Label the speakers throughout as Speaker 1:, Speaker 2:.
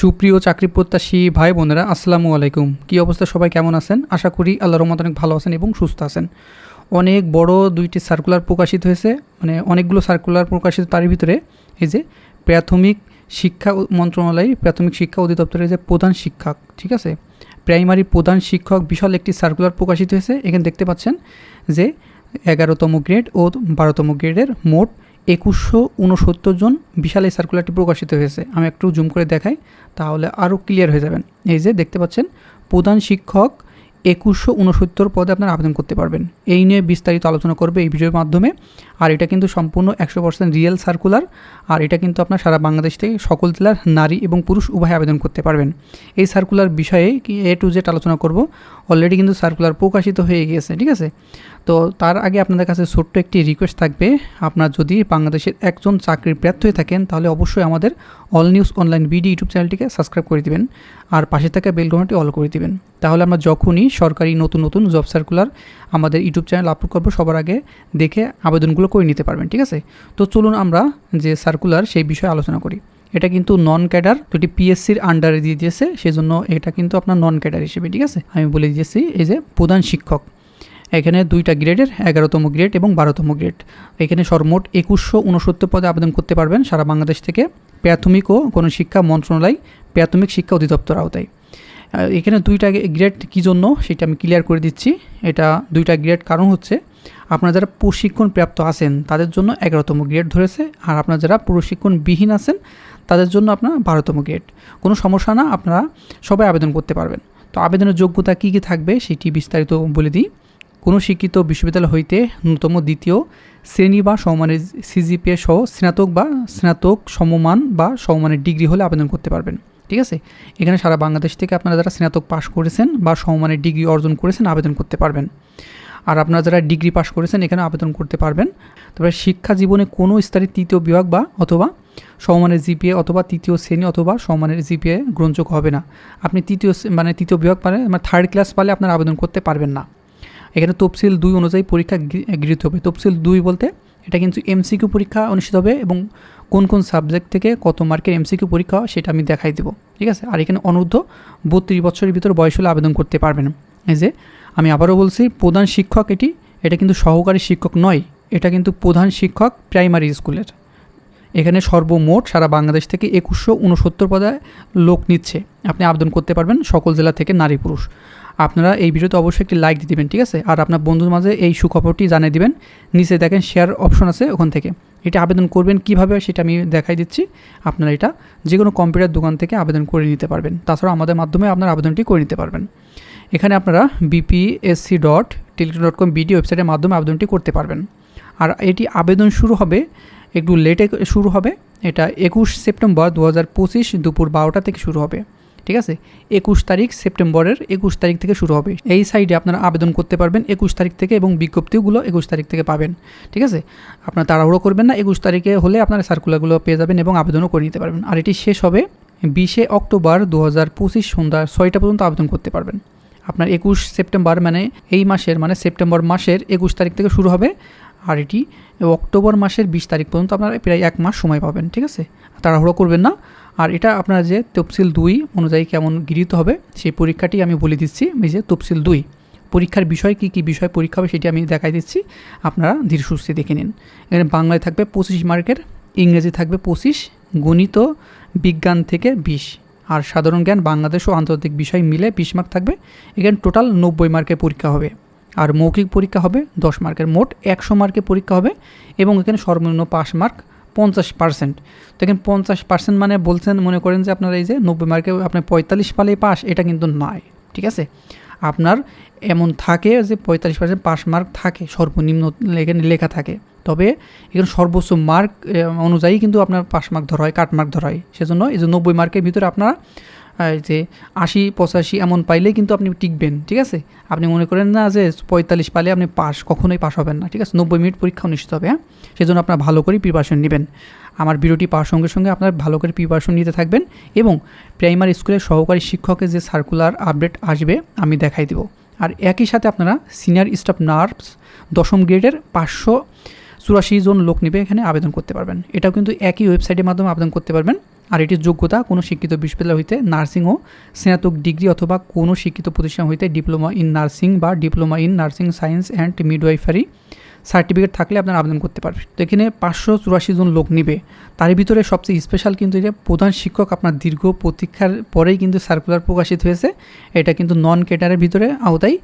Speaker 1: সুপ্রিয় চাকরি প্রত্যাশী ভাই বোনেরা, আসসালামু আলাইকুম। কী অবস্থা? সবাই কেমন আছেন? আশা করি আল্লাহ রহমত অনেক ভালো আছেন এবং সুস্থ আছেন। অনেক বড় দুইটি সার্কুলার প্রকাশিত হয়েছে মানে অনেকগুলো সার্কুলার প্রকাশিত তার ভিতরে। এই যে প্রাথমিক শিক্ষা মন্ত্রণালয়, প্রাথমিক শিক্ষা অধিদপ্তরের যে প্রধান শিক্ষক, ঠিক আছে? প্রাইমারি প্রধান শিক্ষক বিশাল একটি সার্কুলার প্রকাশিত হয়েছে। এখানে দেখতে পাচ্ছেন যে এগারোতম গ্রেড ও বারোতম গ্রেডের মোট একুশশো উনসত্তর জন বিশাল এই সার্কুলারটি প্রকাশিত হয়েছে। আমি একটু জুম করে দেখাই, তাহলে আরও ক্লিয়ার হয়ে যাবেন। এই যে দেখতে পাচ্ছেন, প্রধান শিক্ষক একুশশো উনসত্তর পদে আপনারা আবেদন করতে পারবেন। এই নিয়ে বিস্তারিত আলোচনা করবে এই ভিডিওর মাধ্যমে। আর এটা কিন্তু সম্পূর্ণ একশো পার্সেন্ট রিয়েল সার্কুলার। আর এটা কিন্তু আপনার সারা বাংলাদেশ থেকে সকল জেলার নারী এবং পুরুষ উভয় আবেদন করতে পারবেন। এই সার্কুলার বিষয়ে কি এ টু জেড আলোচনা করব। অলরেডি কিন্তু সার্কুলার প্রকাশিত হয়ে গিয়েছে, ঠিক আছে? তো তার আগে আপনাদের কাছে ছোট্ট একটি রিকোয়েস্ট থাকবে। আপনার যদি বাংলাদেশের একজন চাকরির প্রার্থী হয়ে থাকেন, তাহলে অবশ্যই আমাদের All News Online BD YouTube চ্যানেলটিকে সাবস্ক্রাইব করে দিবেন। আর পাশে থাকা বেলঘন্টি অল করে দিবেন। তাহলে আমরা যখনই সরকারি নতুন নতুন জব সার্কুলার আমাদের ইউটিউব চ্যানেল আপলোড করব, সবার আগে দেখে আবেদনগুলো করে নিতে পারবেন, ঠিক আছে? তো চলুন আমরা যে সার্কুলার সেই বিষয়ে আলোচনা করি। এটা কিন্তু নন ক্যাডার তো এটি পিএসসির আন্ডারে দিয়ে দিয়েছে, সেজন্য এটা কিন্তু আপনার নন ক্যাডার হিসেবে, ঠিক আছে? আমি বলে দিয়েছি, এই যে প্রধান শিক্ষক। এখানে দুইটা গ্রেডের, এগারোতম গ্রেড এবং বারোতম গ্রেড। এখানে সর্বমোট একুশশো উনসত্তর পদে আবেদন করতে পারবেন সারা বাংলাদেশ থেকে। প্রাথমিক ও কোনো শিক্ষা মন্ত্রণালয় প্রাথমিক শিক্ষা অধিদপ্তর আওতায়। এখানে দুইটা গ্রেড কী জন্য সেটা আমি ক্লিয়ার করে দিচ্ছি। এটা দুইটা গ্রেড কারণ হচ্ছে, আপনারা যারা প্রশিক্ষণ প্রাপ্ত আছেন, তাদের জন্য এগারোতম গ্রেড ধরেছে, আর আপনারা যারা প্রশিক্ষণবিহীন আছেন, তাদের জন্য আপনার বারোতম গ্রেড কোনো সমস্যা না, আপনারা সবাই আবেদন করতে পারবেন। তো আবেদনের যোগ্যতা কী কী থাকবে সেটি বিস্তারিত বলে দিই। কোনো শিক্ষিত বিশ্ববিদ্যালয় হইতে ন্যূনতম দ্বিতীয় শ্রেণি বা সমমানের সিজিপিএ সহ স্নাতক বা স্নাতক সমমান বা সমমানের ডিগ্রি হলে আবেদন করতে পারবেন। ঠিক আছে? এখানে সারা বাংলাদেশ থেকে আপনারা যারা স্নাতক পাশ করেছেন বা সমমানের ডিগ্রি অর্জন করেছেন আবেদন করতে পারবেন। আর আপনারা যারা ডিগ্রি পাশ করেছেন এখানে আবেদন করতে পারবেন। তবে শিক্ষা জীবনে কোনো স্তরে তৃতীয় বিভাগ বা অথবা সমমানের জিপিএ অথবা তৃতীয় শ্রেণি অথবা সমমানের জিপিএ গ্রহণযোগ্য হবে না। আপনি তৃতীয় মানে তৃতীয় বিভাগ পালে মানে থার্ড ক্লাস পালে আপনারা আবেদন করতে পারবেন না। এখানে তফসিল দুই অনুযায়ী পরীক্ষা গৃহীত হবে। তফসিল দুই বলতে এটা কিন্তু এমসিকিউ পরীক্ষা অনুষ্ঠিত হবে এবং কোন কোন সাবজেক্ট থেকে কত মার্কের এমসিকিউ পরীক্ষা হয় সেটা আমি দেখাই দেবো, ঠিক আছে? আর এখানে অনূর্ধ্ব বত্রিশ বছরের ভিতর বয়স হলে আবেদন করতে পারবেন। এই যে, আমি আবারও বলছি, প্রধান শিক্ষক এটি, এটা কিন্তু সহকারী শিক্ষক নয়, এটা কিন্তু প্রধান শিক্ষক প্রাইমারি স্কুলের। এখানে সর্বমোট সারা বাংলাদেশ থেকে একুশশো উনসত্তর পদায় লোক নিচ্ছে। আপনি আবেদন করতে পারবেন, সকল জেলা থেকে নারী পুরুষ। আপনারা এই ভিডিওতে অবশ্যই একটি লাইক দিয়ে দেবেন, ঠিক আছে? আর আপনার বন্ধুর মাঝে এই সুখবরটি জানিয়ে দিবেন। নিচে দেখেন শেয়ার অপশন আছে ওখান থেকে। এটা আবেদন করবেন কীভাবে সেটা আমি দেখাই দিচ্ছি। আপনারা এটা যে কোনো কম্পিউটার দোকান থেকে আবেদন করে নিতে পারবেন। তাছাড়া আমাদের মাধ্যমে আপনার আবেদনটি করে নিতে পারবেন। এখানে আপনারা BPSC dot teletalk dot com BD ওয়েবসাইটের মাধ্যমে আবেদনটি করতে পারবেন। আর এটি আবেদন শুরু হবে, একটু লেটে শুরু হবে। এটা একুশ সেপ্টেম্বর দু হাজার পঁচিশ দুপুর বারোটা থেকে শুরু হবে। ঠিক আছে? একুশ তারিখ সেপ্টেম্বরের একুশ তারিখ থেকে শুরু হবে। এই সাইডে আপনারা আবেদন করতে পারবেন একুশ তারিখ থেকে এবং বিজ্ঞপ্তিগুলো একুশ তারিখ থেকে পাবেন। ঠিক আছে? আপনারা তাড়াহুড়ো করবেন না, একুশ তারিখে হলে আপনারা সার্কুলারগুলো পেয়ে যাবেন এবং আবেদনও করে নিতে পারবেন। আর এটি শেষ হবে বিশে অক্টোবর দু হাজার পঁচিশ সন্ধ্যা ছয়টা পর্যন্ত আবেদন করতে পারবেন। আপনার একুশ সেপ্টেম্বর মানে এই মাসের মানে সেপ্টেম্বর মাসের একুশ তারিখ থেকে শুরু হবে। আর এটি অক্টোবর মাসের বিশ তারিখ পর্যন্ত আপনারা প্রায় এক মাস সময় পাবেন। ঠিক আছে? তাড়াহুড়ো করবেন না। আর এটা আপনার যে তফসিল দুই অনুযায়ী কেমন গৃহীত হবে, সেই পরীক্ষাটি আমি বলে দিচ্ছি, এই যে তফসিল দুই। পরীক্ষার বিষয় কী কী বিষয় পরীক্ষা হবে সেটি আমি দেখাই দিচ্ছি, আপনারা ধীর সুস্থে দেখে নিন। এখানে বাংলায় থাকবে পঁচিশ মার্কের, ইংরেজি থাকবে পঁচিশ, গণিত, বিজ্ঞান থেকে বিশ। আর সাধারণ জ্ঞান, বাংলাদেশ ও আন্তর্জাতিক বিষয় মিলে বিশ মার্ক থাকবে। এখানে টোটাল নব্বই মার্কের পরীক্ষা হবে। আর মৌখিক পরীক্ষা হবে দশ মার্কের, মোট একশো মার্কের পরীক্ষা হবে এবং এখানে সর্বনিম্ন পাস মার্ক পঞ্চাশ পার্সেন্ট তো এখানে পঞ্চাশ পার্সেন্ট মানে বলছেন, মনে করেন যে আপনার এই যে নব্বই মার্কে আপনি পঁয়তাল্লিশ পালে পাস এটা কিন্তু নয় ঠিক আছে? আপনার এমন থাকে যে পঁয়তাল্লিশ পার্সেন্ট পাস মার্ক থাকে, সর্বনিম্ন এখানে লেখা থাকে। তবে এখানে সর্বোচ্চ মার্ক অনুযায়ী কিন্তু আপনার পাস মার্ক ধরা হয় কাট মার্ক ধরা হয়। সেজন্য এই যে নব্বই মার্কের ভিতরে আপনারা যে আশি, পঁচাশি এমন পাইলেই কিন্তু আপনি টিকবেন, ঠিক আছে? আপনি মনে করেন না যে পঁয়তাল্লিশ পালে আপনি পাস, কখনোই পাস হবেন না, ঠিক আছে? নব্বই মিনিট পরীক্ষা অনুষ্ঠিত হবে হ্যাঁ? সেজন্য আপনার ভালো করে প্রিপারেশন নেবেন। আমার ভিডিওটি পাওয়ার সঙ্গে সঙ্গে আপনার ভালো করে প্রিপারেশন নিতে থাকবেন এবং প্রাইমারি স্কুলের সহকারী শিক্ষকের যে সার্কুলার আপডেট আসবে, আমি দেখাই দেবো। আর একই সাথে আপনারা সিনিয়র স্টাফ নার্স দশম গ্রেডের পাঁচশো চুরাশি জন লোক নেবে এখানে আবেদন করতে পারবেন। এটাও কিন্তু একই ওয়েবসাইটের মাধ্যমে আবেদন করতে পারবেন। আর এটির যোগ্যতা কোনো শিক্ষিত বিশ্ববিদ্যালয় হইতে নার্সিং ও স্নাতক ডিগ্রি অথবা কোনো শিক্ষিত প্রতিষ্ঠান হইতে ডিপ্লোমা ইন নার্সিং বা diploma in nursing science and midwifery. Certificate থাকলে আপনারা আবেদন করতে পারবেন। তো এখানে পাঁচশো চুরাশি জন লোক নিবে। তার ভিতরে সবচেয়ে স্পেশাল কিন্তু এটা প্রধান শিক্ষক আপনার দীর্ঘ প্রতীক্ষার পরেই কিন্তু সার্কুলার প্রকাশিত হয়েছে। এটা কিন্তু নন ক্যাটারের ভিতরে আওতায়।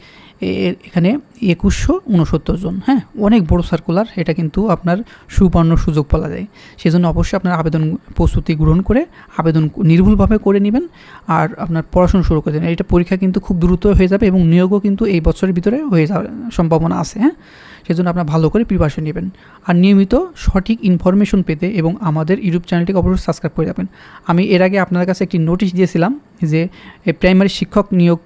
Speaker 1: এখানে একুশশো উনসত্তর জন হ্যাঁ? অনেক বড় সার্কুলার এটা কিন্তু আপনার সুবর্ণ সুযোগ বলা যায়। সেজন্য অবশ্যই আপনার আবেদন প্রস্তুতি গ্রহণ করে আবেদন নির্ভুলভাবে করে নেবেন আর আপনার পড়াশোনা শুরু করে দেবেন। এটা পরীক্ষা কিন্তু খুব দ্রুত হয়ে যাবে এবং নিয়োগও কিন্তু এই বছরের ভিতরে হয়ে যাওয়ার সম্ভাবনা আছে হ্যাঁ? সেজন্য আপনার ভালো করে প্রিপারেশন নেবেন। আর নিয়মিত সঠিক ইনফরমেশন পেতে এবং আমাদের ইউটিউব চ্যানেলটিকে অবশ্যই সাবস্ক্রাইব করে যাবেন আমি এর আগে আপনার কাছে একটি নোটিশ দিয়েছিলাম যে প্রাইমারি শিক্ষক নিয়োগ,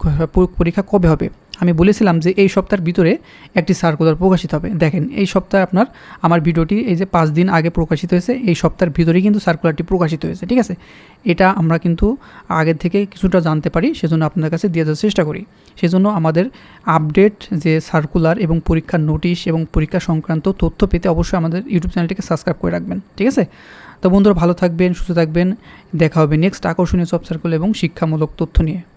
Speaker 1: পরীক্ষা কবে হবে? আমি বলেছিলাম যে এই সপ্তাহের ভিতরে একটি সার্কুলার প্রকাশিত হবে। দেখেন, এই সপ্তাহে আপনার, আমার ভিডিওটি এই যে পাঁচ দিন আগে প্রকাশিত হয়েছে, এই সপ্তাহের ভিতরেই কিন্তু সার্কুলারটি প্রকাশিত হয়েছে, ঠিক আছে? এটা আমরা কিন্তু আগের থেকে কিছুটা জানতে পারি, সেজন্য আপনার কাছে দিয়ে দেওয়ার চেষ্টা করি। সেজন্য আমাদের আপডেট যে সার্কুলার এবং পরীক্ষার নোটিশ এবং পরীক্ষা সংক্রান্ত তথ্য পেতে অবশ্যই আমাদের ইউটিউব চ্যানেলটিকে সাবস্ক্রাইব করে রাখবেন, ঠিক আছে? তো বন্ধুরা, ভালো থাকবেন, সুস্থ থাকবেন, দেখা হবে নেক্সট আকর্ষণীয় সব সার্কুল এবং শিক্ষামূলক তথ্য নিয়ে।